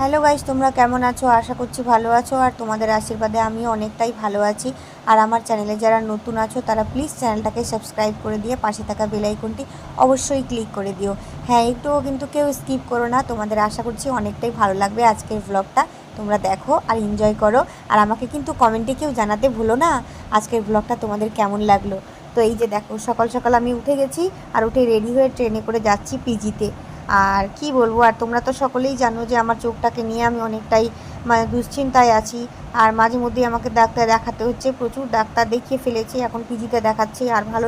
Hello guys, তোমরা কেমন আছো? আশা করছি ভালো আছো আর তোমাদের আশীর্বাদে আমি অনেকটাই ভালো আছি। আর আমার চ্যানেলে যারা নতুন আছো, তারা প্লিজ চ্যানেলটাকে সাবস্ক্রাইব করে দিয়ে পাশে থাকা বেল আইকনটি অবশ্যই ক্লিক করে দিও। হ্যাঁ একটুও কিন্তু কেউ স্কিপ করো না। তোমাদের আশা করছি অনেকটাই ভালো লাগবে আজকের ব্লগটা তোমরা দেখো আর এনজয় করো। আর আমাকে কিন্তু কমেন্টে কেউ জানাতে ভুলো না আজকের ব্লগটা তোমাদের কেমন লাগল। তো এই যে দেখো, সকাল সকাল আমি উঠে গেছি আর উঠে রেডি হয়ে ট্রেনে করে যাচ্ছি পিজিতে আর কি বলব, আর তোমরা তো সকলেই জানো যে আমার চোখটাকে নিয়ে আমি অনেকটাই মানে দুশ্চিন্তায় আছি। আর মাঝে মধ্যেই আমাকে ডাক্তার দেখাতে হচ্ছে, প্রচুর ডাক্তার দেখিয়ে ফেলেছি, এখন পিজিতে দেখাচ্ছি, আর ভালো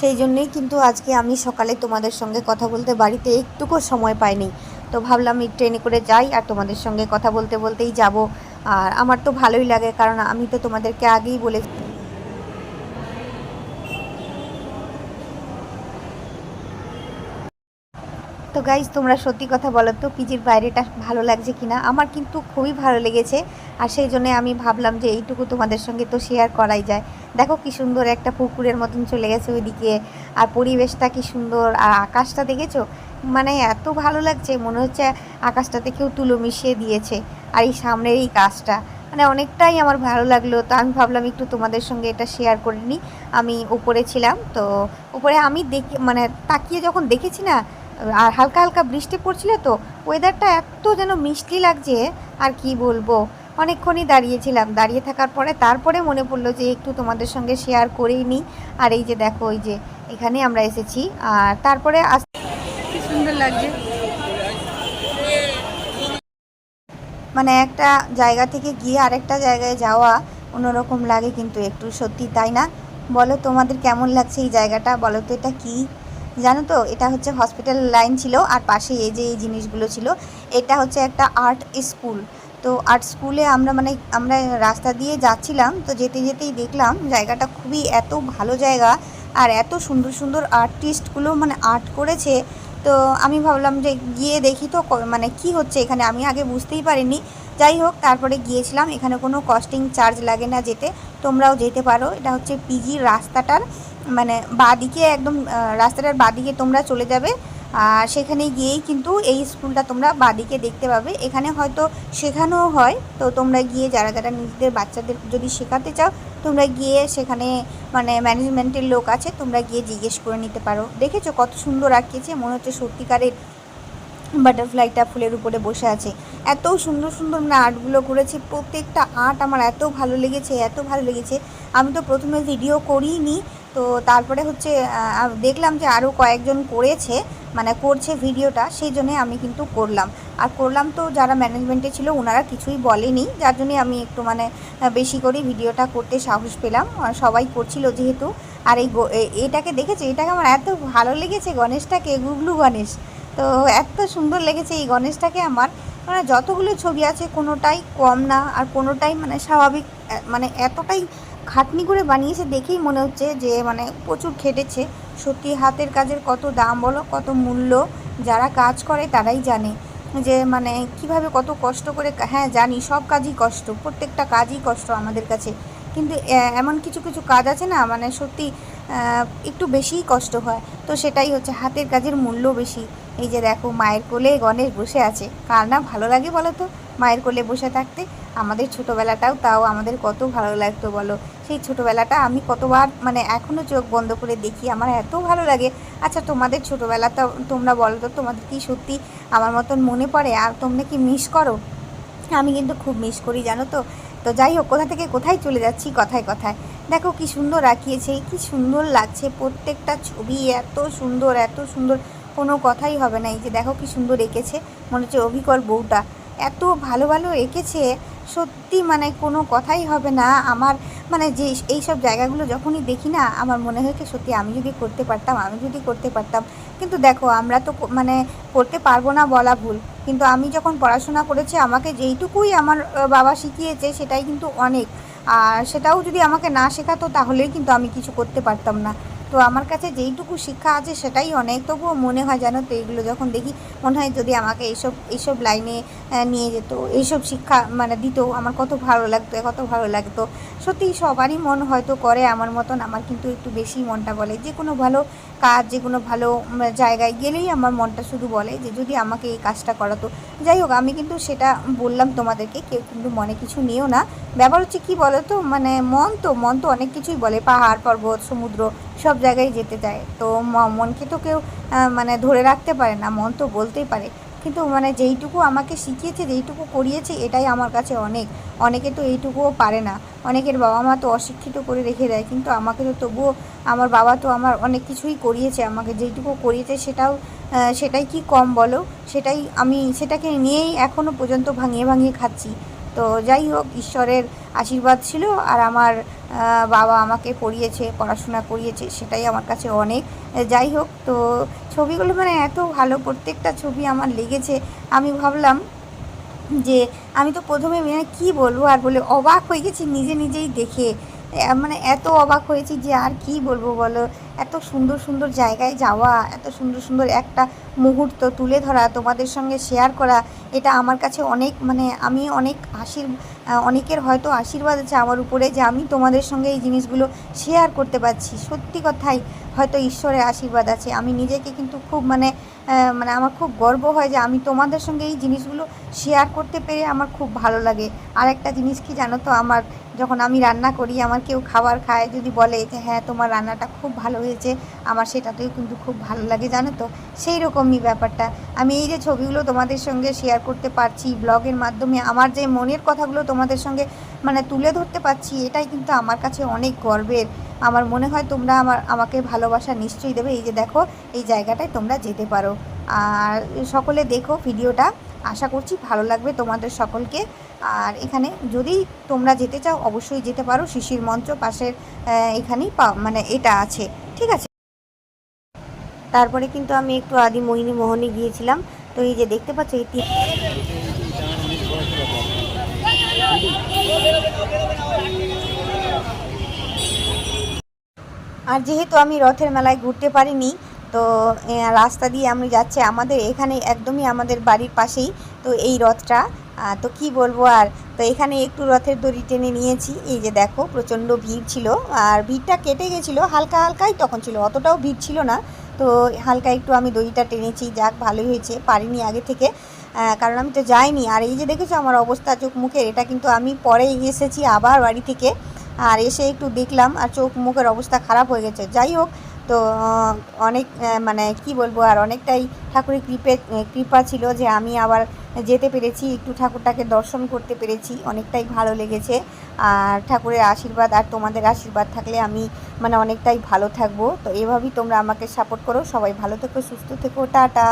সেই জন্যই কিন্তু আজকে আমি সকালে তোমাদের সঙ্গে কথা বলতে বাড়িতে একটুকু সময় পাইনি। তো ভাবলাম এই ট্রেনে করে যাই, আর তোমাদের সঙ্গে কথা বলতে বলতেই যাব। আর আমার তো ভালোই লাগে, কারণ আমি তো তোমাদেরকে আগেই বলে তো গাইজ তোমরা সত্যি কথা বলো তো, পিজির বাইরেটা ভালো লাগছে কিনা? আমার কিন্তু খুবই ভালো লেগেছে, আর সেই জন্য আমি ভাবলাম যে এইটুকু তোমাদের সঙ্গে তো শেয়ার করাই যায়। দেখো কি সুন্দর একটা পুকুরের মতন চলে গেছে ওইদিকে, আর পরিবেশটা কি সুন্দর, আর আকাশটা দেখেছ? মানে এত ভালো লাগছে, মনে হচ্ছে আকাশটাতে কেউ তুলো মিশিয়ে দিয়েছে। আর এই সামনের এই কাজটা। মানে অনেকটাই আমার ভালো লাগল। তো আমি ভাবলাম একটু তোমাদের সঙ্গে এটা শেয়ার করে নিই। আমি উপরে ছিলাম, তো উপরে আমি দেখে মানে তাকিয়ে যখন দেখেছি না, আর হালকা হালকা বৃষ্টি পড়ছিল তো ওয়েদারটা এত যেন মিষ্টি লাগছে, আর কি বলব? অনেকক্ষণই দাঁড়িয়েছিলাম। দাঁড়িয়ে থাকার পরে তারপরে মনে পড়ল যে একটু তোমাদের সঙ্গে শেয়ার করেই নিই। আর এই যে দেখো, ওই যে এখানে আমরা এসেছি। আর তারপরে আস কি সুন্দর লাগছে। মানে একটা জায়গা থেকে গিয়ে আরেকটা জায়গায় যাওয়া অন্যরকম লাগে কিন্তু একটু, সত্যি তাই না? বলো তোমাদের কেমন লাগছে এই জায়গাটা? বলো তো এটা কী? জানো তো, এটা হচ্ছে হসপিটাল লাইন ছিল আর পাশে এই যে এই জিনিসগুলো ছিল, এটা হচ্ছে একটা আর্ট স্কুল তো আর্ট স্কুলে আমরা মানে আমরা রাস্তা দিয়ে যাচ্ছিলাম, তো যেতে যেতেই দেখলাম জায়গাটা খুবই এত ভালো জায়গা আর এত সুন্দর সুন্দর আর্টিস্টগুলো মানে আর্ট করেছে তো আমি ভাবলাম যে গিয়ে দেখি তো মানে কি হচ্ছে এখানে। আমি আগে বুঝতেই পারিনি। যাই হোক, তারপরে গিয়েছিলাম। এখানে কোনো কস্টিং চার্জ লাগে না যেতে। তোমরাও যেতে পারো। এটা হচ্ছে পিজি রাস্তাটার মানে বাদিকে একদম রাস্তাটার বাদিকে তোমরা চলে যাবে। আর সেখানে গিয়েই কিন্তু এই স্কুলটা তোমরা বাদিকে দেখতে পাবে। এখানে হয়তো শেখানোও হয়। তো তোমরা গিয়ে যারা যারা নিজেদের বাচ্চাদের যদি শেখাতে চাও তোমরা গিয়ে সেখানে মানে ম্যানেজমেন্টের লোক আছে, তোমরা গিয়ে জিজ্ঞেস করে নিতে পারো। দেখেছ কত সুন্দর আঁকিয়েছে মনে হচ্ছে সত্যিকারের বাটারফ্লাইটা ফুলের উপরে বসে আছে। এত সুন্দর সুন্দর মানে আর্টগুলো করেছে, প্রত্যেকটা আর্ট আমার এত ভালো লেগেছে, এত ভালো লেগেছে। আমি তো প্রথমে ভিডিও করিনি তো তারপরে হচ্ছে দেখলাম যে আরও কয়েকজন করেছে মানে করছে ভিডিওটা, সেই জন্যে আমি কিন্তু করলাম। আর করলাম তো যারা ম্যানেজমেন্টে ছিল ওনারা কিছুই বলেনি, যার জন্যে আমি একটু মানে বেশি করে ভিডিওটা করতে সাহস পেলাম। সবাই করছিল যেহেতু। আর এই এটাকে দেখেছে? এটাকে আমার এত ভালো লেগেছে গণেশটাকে, গুগলু গণেশ। তো এত সুন্দর লেগেছে এই গণেশটাকে আমার। মানে যতগুলো ছবি আছে কোনোটাই কম না, আর কোনোটাই মানে স্বাভাবিক মানে এতটাই খাটনি করে বানিয়েছে দেখেই মনে হচ্ছে যে মানে প্রচুর খেটেছে। সত্যি হাতের কাজের কত দাম বলো, কত মূল্য যারা কাজ করে তারাই জানে। যে মানে কীভাবে কত কষ্ট করে হ্যাঁ জানি, সব কাজই কষ্ট, প্রত্যেকটা কাজই কষ্ট আমাদের কাছে। কিন্তু এমন কিছু কিছু কাজ আছে না মানে সত্যি একটু বেশিই কষ্ট হয়। তো সেটাই হচ্ছে হাতের কাজের মূল্য বেশি। এই যে দেখো, মায়ের কোলে গণেশ বসে আছে। কার না ভালো লাগে বলো তো? মায়ের কোলে বসে থাকতে আমাদের ছোটোবেলাটাও তাও আমাদের কত ভালো লাগতো, বলো। সেই ছোটোবেলাটা আমি কতবার মানে এখনও চোখ বন্ধ করে দেখি, আমার এত ভালো লাগে। আচ্ছা তোমাদের ছোটোবেলাটা তোমরা বলো তো, তোমাদের কি সত্যি আমার মতন মনে পড়ে? আর তোমরা কি মিস করো? আমি কিন্তু খুব মিস করি, জানো তো। তো যাই হোক, কোথা থেকে কোথায় চলে যাচ্ছি, কথায় কথায়। দেখো কি সুন্দর আঁকিয়েছে, কি সুন্দর লাগছে। প্রত্যেকটা ছবি এত সুন্দর এত সুন্দর। কোনো কথাই হবে না। এই যে দেখো কি সুন্দর এঁকেছে। মনে হচ্ছে অভিকর বউটা। এত ভালো ভালো এঁকেছে, সত্যি মানে কোনো কথাই হবে না। আমার মানে যে এই সব জায়গাগুলো যখনই দেখি না, আমার মনে হয় কি সত্যি আমি যদি করতে পারতাম, আমি যদি করতে পারতাম। কিন্তু দেখো, আমরা তো মানে করতে পারব না বলা ভুল। কিন্তু আমি যখন পড়াশোনা করেছি, আমাকে যেইটুকুই আমার বাবা শিখিয়েছে, সেটাই কিন্তু অনেক। আর সেটাও যদি আমাকে না শেখাতো, তাহলেই কিন্তু আমি কিছু করতে পারতাম না। তো আমার কাছে যেইটুকু শিক্ষা আছে সেটাই অনেক। তবুও মনে হয় যেন তো এগুলো যখন দেখি, মনে হয় যদি আমাকে এইসব এইসব লাইনে নিয়ে যেত, এইসব শিক্ষা মানে দিত, আমার কত ভালো লাগতো, কত ভালো লাগতো। সত্যি সবারই মন হয়তো করে, আমার মতন আমার কিন্তু একটু বেশি মনটা বলে। যে কোনো ভালো কাজ, যে কোনো ভালো জায়গায় গেলেই আমার মনটা শুধু বলে যে যদি আমাকে এই কাজটা করাতো যাই হোক, আমি কিন্তু সেটা বললাম তোমাদেরকে, কেউ কিন্তু মনে কিছু নিও না। ব্যাপার হচ্ছে কী বলো তো মানে মন তো মন তো অনেক কিছুই বলে। পাহাড়, পর্বত, সমুদ্র, সব জায়গায় যেতে চায়। তো মনকে তো কেউ মানে ধরে রাখতে পারে না, মন তো বলতেই পারে। কিন্তু মানে যেইটুকু আমাকে শিখিয়েছে, যেইটুকু করিয়েছে, এটাই আমার কাছে অনেক। অনেকে তো এইটুকুও পারে না। অনেকের বাবা মা তো অশিক্ষিত করে রেখে দেয়, কিন্তু আমাকে তো তবুও আমার বাবা তো আমার অনেক কিছুই করিয়েছে আমাকে। যেইটুকু করিয়েছে সেটাও সেটাই কি কম বলো? সেটাই আমি, সেটাকে নিয়েই এখনও পর্যন্ত ভাঙিয়ে ভাঙিয়ে খাচ্ছি। তো যাই হোক, ঈশ্বরের আশীর্বাদ ছিল আর আমার বাবা আমাকে পড়িয়েছে, পড়াশোনা করিয়েছে, সেটাই আমার কাছে অনেক। যাই হোক, তো ছবিগুলো মানে এত ভালো, প্রত্যেকটা ছবি আমার লেগেছে। আমি ভাবলাম যে আমি তো প্রথমে মানে কী বলব, আর বলে অবাক হয়ে গেছি নিজে নিজেই দেখে। মানে এত অবাক হয়েছি যে আর কি বলব বলো? এত সুন্দর সুন্দর জায়গায় যাওয়া, এত সুন্দর সুন্দর একটা মুহূর্ত তুলে ধরা, তোমাদের সঙ্গে শেয়ার করা, এটা আমার কাছে অনেক মানে আমি অনেক আশীর অনেকের হয়তো আশীর্বাদ আছে আমার উপরে যে আমি তোমাদের সঙ্গে এই জিনিসগুলো শেয়ার করতে পারছি। সত্যি কথাই হয়তো ঈশ্বরের আশীর্বাদ আছে। আমি নিজেকে কিন্তু খুব মানে মানে আমার খুব গর্ব হয় যে আমি তোমাদের সঙ্গে এই জিনিসগুলো শেয়ার করতে পেরে আমার খুব ভালো লাগে। আর একটা জিনিস কি জানো তো? আমার যখন আমি রান্না করি, আমার কেউ খাবার খায়, যদি বলে যে হ্যাঁ তোমার রান্নাটা খুব ভালো হয়েছে, আমার সেটাতেও কিন্তু খুব ভালো লাগে, জানো তো? সেই রকমই ব্যাপারটা। আমি এই যে ছবিগুলো তোমাদের সঙ্গে শেয়ার করতে পারছি ব্লগের মাধ্যমে আমার যে মনের কথাগুলো তোমাদের সঙ্গে মানে তুলে ধরতে পারছি, এটাই কিন্তু আমার কাছে অনেক গর্বের। আমার মনে হয় তোমরা আমার, আমাকে ভালোবাসা নিশ্চয়ই দেবে। এই যে দেখো, এই জায়গাটায় তোমরা যেতে পারো। আর সকলে দেখো ভিডিওটা। আশা করছি ভালো লাগবে তোমাদের সকলকে। আর এখানে যদি তোমরা যেতে চাও, অবশ্যই যেতে পারো। শিশির মঞ্চ পাশের এখানেই মানে এটা আছে। ঠিক আছে? তারপরে কিন্তু আমি একটু আদি মোহিনী মোহনে গিয়েছিলাম। তো এই যে দেখতে পাচ্ছ, এই আর যেহেতু আমি রথের মেলায় ঘুরতে পারিনি তো রাস্তা দিয়ে আমি যাচ্ছি। আমাদের এখানে একদমই আমাদের বাড়ির পাশেই তো এই রথটা। তো কি বলব আর? তো এখানে একটু রথের দড়ি টেনে নিয়েছি। এই যে দেখো, প্রচণ্ড ভিড় ছিল। আর ভিড়টা কেটে গেছিল, হালকা হালকাই তখন ছিল, অতটাও ভিড় ছিল না। তো হালকা একটু আমি দড়িটা টেনেছি, যাক ভালোই হয়েছে, পারিনি আগে থেকে। কারণ আমি তো যাইনি। আর এই যে দেখেছ আমার অবস্থা চোখ মুখের, এটা কিন্তু আমি পরে এসেছি আবার বাড়ি থেকে। আর এসে একটু দেখলাম, আর চোখ মুখের অবস্থা খারাপ হয়ে গেছে। যাই হোক তো অনেক মানে কি বলব আর অনেকটাই ঠাকুরের কৃপে কৃপা ছিল যে আমি আবার যেতে পেরেছি, একটু ঠাকুরটাকে দর্শন করতে পেরেছি, অনেকটাই ভালো লেগেছে। আর ঠাকুরের আশীর্বাদ আর তোমাদের আশীর্বাদ থাকলে আমি মানে অনেকটাই ভালো থাকব। তো এভাবেই তোমরা আমাকে সাপোর্ট করো। সবাই ভালো থেকো, সুস্থ থেকো, টাটা।